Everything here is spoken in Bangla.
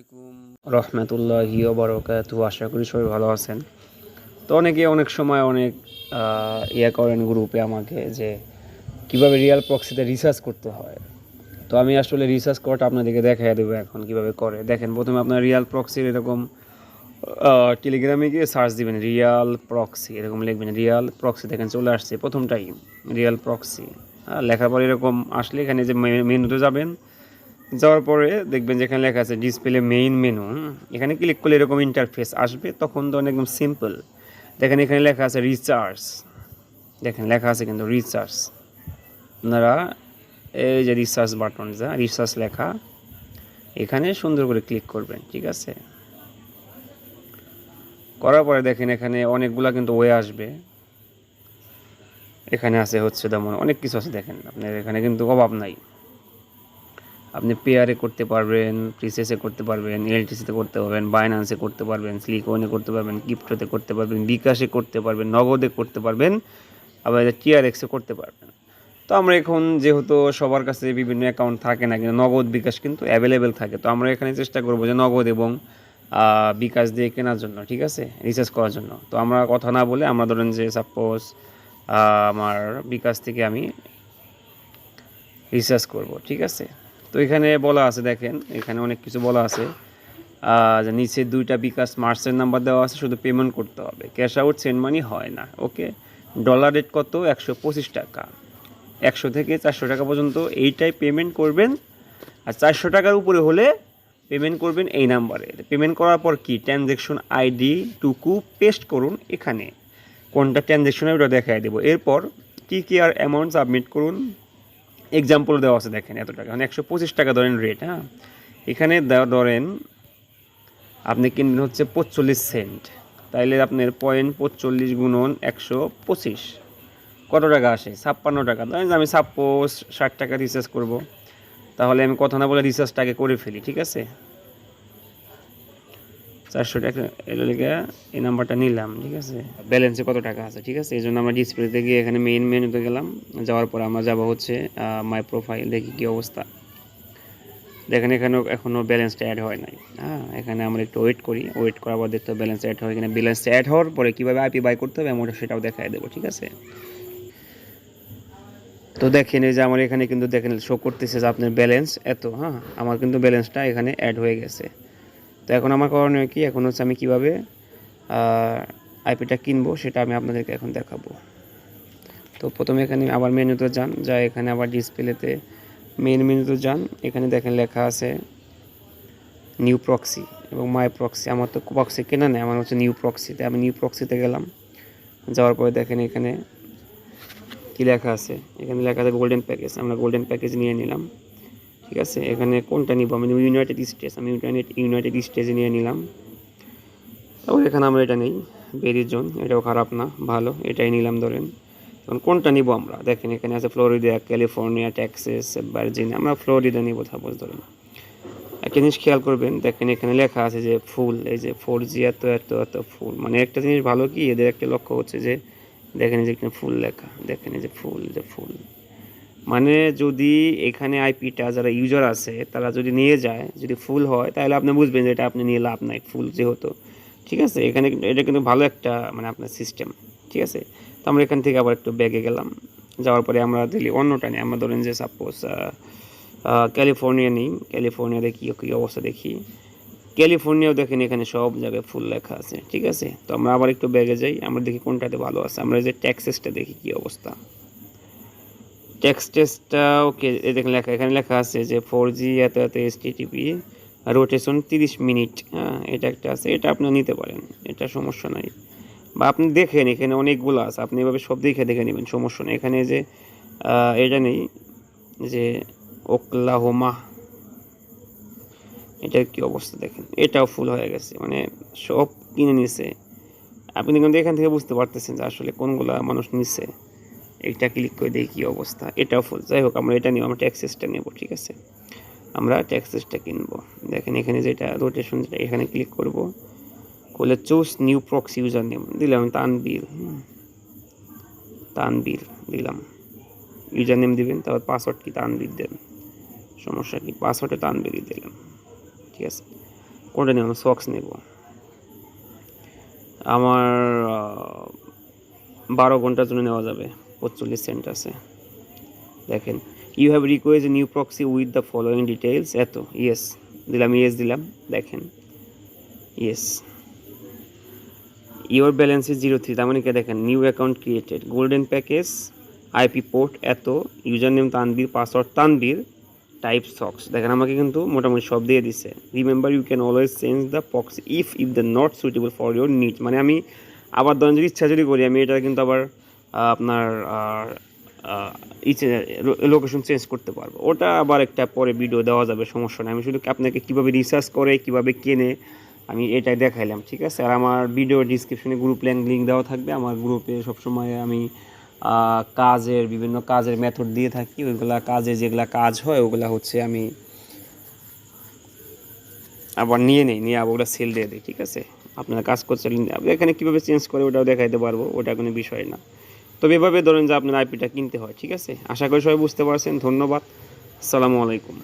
আলাইকুম। রহমতুল্লাহি বরকাতু, আশা করি সবাই ভালো আছেন। তো অনেকে অনেক সময় অনেক ইয়ে করেন গ্রুপে আমাকে যে কীভাবে রিয়াল প্রক্সিতে রিসার্চ করতে হয়। তো আমি আসলে রিসার্চ করাটা আপনাদেরকে দেখাই দেবো এখন কীভাবে করে। দেখেন, প্রথমে আপনার রিয়াল প্রক্সির এরকম টেলিগ্রামে গিয়ে সার্চ দিবেন রিয়াল প্রক্সি এরকম লিখবেন রিয়াল প্রক্সি দেখেন চলে আসছে প্রথমটাই রিয়াল প্রক্সি লেখার পর এরকম আসলে এখানে যে মেনুতে যাবেন যাওয়ার পরে দেখবেন যেখানে লেখা আছে ডিসপ্লে মেইন মেনু এখানে ক্লিক করলে এরকম ইন্টারফেস আসবে, তখন তো একদম সিম্পল দেখেন এখানে লেখা আছে রিচার্জ দেখেন লেখা আছে কিন্তু রিচার্জ আপনারা এই যে রিসার্চ বাটন যা রিসার্চ লেখা, এখানে সুন্দর করে ক্লিক করবেন, ঠিক আছে? করার পরে দেখেন এখানে অনেকগুলা কিন্তু ওয়ে আসবে। এখানে আছে হচ্ছে তেমন অনেক কিছু আছে দেখেন, আপনার এখানে কিন্তু অভাব নাই। আপনি পেয়ারে করতে পারবেন প্রিসেসে করতে পারবেন এলটিসিতে করতে পারবেন বাইনান্সে করতে পারবেন সিলিকনে করতে পারবেন ক্রিপ্টোতে করতে পারবেন বিকাশে করতে পারবেন নগদে করতে পারবেন, আবার টিআরএক্সে করতে পারবেন। তো আমরা এখন যেহেতু সবার কাছে বিভিন্ন অ্যাকাউন্ট থাকে না কিন্তু নগদ বিকাশ কিন্তু অ্যাভেলেবেল থাকে। তো আমরা এখানে চেষ্টা করব যে নগদ এবং বিকাশ দিয়ে কেনার জন্য, ঠিক আছে? রিচার্জ করার জন্য। তো আমরা কথা না বলে আমরা ধরেন যে সাপোজ আমার বিকাশ থেকে আমি রিসার্চ করব, ঠিক আছে? তো এখানে বলা আছে, দেখেন, এখানে অনেক কিছু বলা আছে। যে নিচে দুইটা বিকাশ মার্চের নাম্বার দেওয়া আছে, শুধু পেমেন্ট করতে হবে। ক্যাশ আউট সেন্ড মানি হয় না ওকে ডলার রেট কত? একশো পঁচিশ টাকা। একশো থেকে চারশো টাকা পর্যন্ত এইটাই পেমেন্ট করবেন। আর চারশো টাকার উপরে হলে পেমেন্ট করবেন এই নাম্বারে। পেমেন্ট করার পর কি? ট্রানজ্যাকশন আইডি টুকু পেস্ট করুন এখানে। কোনটা ট্রানজ্যাকশন ওটা দেখাই দেবো। এরপর কী কী আর অ্যামাউন্ট সাবমিট করুন? এক্সাম্পল দেওয়া আছে, দেখেন এত টাকা। মানে একশো পঁচিশ টাকা ধরেন রেট হ্যাঁ? এখানে ধরেন আপনি কিনবেন হচ্ছে পঁচল্লিশ সেন্ট তাইলে আপনার পয়েন্ট পঁচল্লিশ গুণন একশো পঁচিশ। কত টাকা আসে? ছাপ্পান্ন টাকা। ধরেন আমি সাপোজ ষাট টাকা রিচার্জ করব। তাহলে আমি কথা না বলে রিচার্জটাকে করে ফেলি, ঠিক আছে? চারশো টাকা এলো এই নাম্বারটা নিলাম, ঠিক আছে? ব্যালেন্সে কত টাকা আছে, ঠিক আছে? এই জন্য আমরা ডিসপ্লেতে গিয়ে এখানে মেইন মেনুতে গেলাম। যাওয়ার পর আমরা যাব হচ্ছে মাই প্রোফাইল দেখি কী অবস্থা। দেখেন এখানে এখনও ব্যালেন্সটা অ্যাড হয় নাই। হ্যাঁ এখানে আমরা একটু ওয়েট করি। ওয়েট করার পর দেখতে ব্যালেন্স অ্যাড হয় কিনা। ব্যালেন্স অ্যাড হওয়ার পরে কীভাবে আইপি বাই করতে হবে আমরা সেটাও দেখাই দেবো, ঠিক আছে? তো দেখেন এই যে আমার এখানে কিন্তু দেখেন শো করতেছে যে আপনার ব্যালেন্স এত হ্যাঁ? আমার কিন্তু ব্যালেন্সটা এখানে অ্যাড হয়ে গেছে। তো এখন আমার করণীয় কি? এখন হচ্ছে আমি কীভাবে আইপিটা কিনবো সেটা আমি আপনাদেরকে এখন দেখাবো। তো প্রথমে এখানে আবার মেনুতে যান যা এখানে আবার ডিসপ্লেতে মেন মেনুতে যান, এখানে দেখেন লেখা আছে নিউ প্রক্সি এবং মাই প্রক্সি আমার তো প্রক্সি কেনা নেই, আমার হচ্ছে নিউ প্রক্সিতে আমি নিউ প্রক্সিতে গেলাম, যাওয়ার পরে দেখেন এখানে কি লেখা আছে? এখানে লেখা আছে গোল্ডেন প্যাকেজ আমরা গোল্ডেন প্যাকেজ নিয়ে নিলাম। ঠিক আছে? এখানে কোনটা নিব? আমি ইউনাইটেড স্টেটস আমি ইউনাইটেড ইউনাইটেড স্টেটে নিয়ে নিলাম। তারপর এখানে আমরা এটা নেই। বেরি জোন এটাও খারাপ না, ভালো, এটাই নিলাম ধরেন। এখন কোনটা নিব আমরা? দেখেন, এখানে আছে ফ্লোরিডা ক্যালিফোর্নিয়া টেক্সাস ভার্জিনিয়া আমরা ফ্লোরিডা নিব সাপোজ ধরেন। একটা জিনিস খেয়াল করবেন, দেখেন এখানে লেখা আছে যে ফুল, এই যে ফোর জি এত এত এত ফুল। মানে একটা জিনিস ভালো কি? এদের একটা লক্ষ্য হচ্ছে যে, দেখেন যে এখানে ফুল লেখা। দেখেন যে ফুল যে ফুল। মানে যদি এখানে আইপিটা যারা ইউজার আছে, তারা যদি নিয়ে যায়, যদি ফুল হয়, তাহলে আপনি বুঝবেন যে এটা আপনি নিয়ে লাভ নাই ফুল যেহেতু। ঠিক আছে? এখানে এটা কিন্তু ভালো একটা মানে আপনার সিস্টেম ঠিক আছে? তো আমরা এখান থেকে আবার একটু ব্যাগে গেলাম। যাওয়ার পরে আমরা দিলি অন্যটা নিই। আমরা ধরেন যে সাপোজ ক্যালিফোর্নিয়া নেই। ক্যালিফোর্নিয়া দেখি কী অবস্থা দেখি? ক্যালিফোর্নিয়াও দেখেন এখানে সব জায়গায় ফুল লেখা আছে। ঠিক আছে? তো আমরা আবার একটু ব্যাগে যাই। আমরা দেখি কোনটাতে ভালো আছে। আমরা যে ট্যাক্সেসটা দেখি কী অবস্থা। ট্যাক্স টেস্টটা ওকে দেখেন লেখা, এখানে লেখা আছে যে ফোর জি এত এত এস টিটিপি রোটেশন তিরিশ মিনিট হ্যাঁ এটা একটা আছে, এটা আপনি নিতে পারেন, এটা সমস্যা নাই। বা আপনি দেখেন, এখানে অনেকগুলো আছে, আপনি এভাবে সব দেখে দেখে নেবেন, সমস্যা নেই। এখানে যে এটা নেই, যে ওকলাহোমা এটার কি অবস্থা দেখেন, এটাও ফুল হয়ে গেছে মানে সব কিনে নিছে। আপনি কিন্তু এখান থেকে বুঝতে পারতেছেন যে আসলে কোনগুলা মানুষ নিচ্ছে এটা ক্লিক করে দেখি কী অবস্থা। এটাও ফুল যাই হোক, আমরা এটা নিব, আমরা ট্যাক্সেসটা নেব, ঠিক আছে? আমরা ট্যাক্সেসটা কিনবো। দেখেন এখানে যেটা রোটেশন যেটা, এখানে ক্লিক করব। করলে choose new proxy user name দিলাম তানবির। তানবির দিলাম। ইউজার নেম দিবেন, তারপর পাসওয়ার্ড কি? তানবির দেন। সমস্যা কি? পাসওয়ার্ডে তানবিরই দিলাম। ঠিক আছে? কোনটা নেব? সক্স নেব। আমার বারো ঘণ্টার জন্য নেওয়া যাবে। পঁচল্লিশ সেন্ট আছে। দেখেন you have request new proxy with the following details এত ইয়েস দিলাম ইয়েস দিলাম, দেখেন yes your balance is zero three তার মানে কি দেখেন new account created golden package IP port এত user name Tanvir password Tanvir type SOCKS দেখেন, আমাকে কিন্তু মোটামুটি সব দিয়ে দিছে। Remember you can always change the proxy if if the not suitable for your need মানে আমি আবার ধরেন যদি ইচ্ছা যদি করি, আমি এটা কিন্তু আবার আপনার লোকেশন চেঞ্জ করতে পারব। ওটা আবার একটা পরে ভিডিও দেওয়া যাবে, সমস্যা নেই। আমি শুধু আপনাকে কীভাবে রিসার্চ করে, কীভাবে কেনে, আমি এটাই দেখাইলাম, ঠিক আছে? আর আমার ভিডিও ডিসক্রিপশনে গ্রুপ লিঙ্ক লিঙ্ক দেওয়া থাকবে। আমার গ্রুপে সবসময় আমি কাজের, বিভিন্ন কাজের মেথড দিয়ে থাকি। ওইগুলা কাজে যেগুলা কাজ হয়, ওগুলা হচ্ছে আমি আবার নিয়ে নেই, নিয়ে আবার ওটা সেল দিয়ে দিই, ঠিক আছে? আপনারা কাজ করছেন, এখানে কীভাবে চেঞ্জ করে ওটাও দেখাইতে পারব, ওটা কোনো বিষয় না। তবে এভাবে ধরেন যে আপনার আইপিটা কিনতে হয়, ঠিক আছে? আশা করি সবাই বুঝতে পারছেন। ধন্যবাদ। আসসালামু আলাইকুম।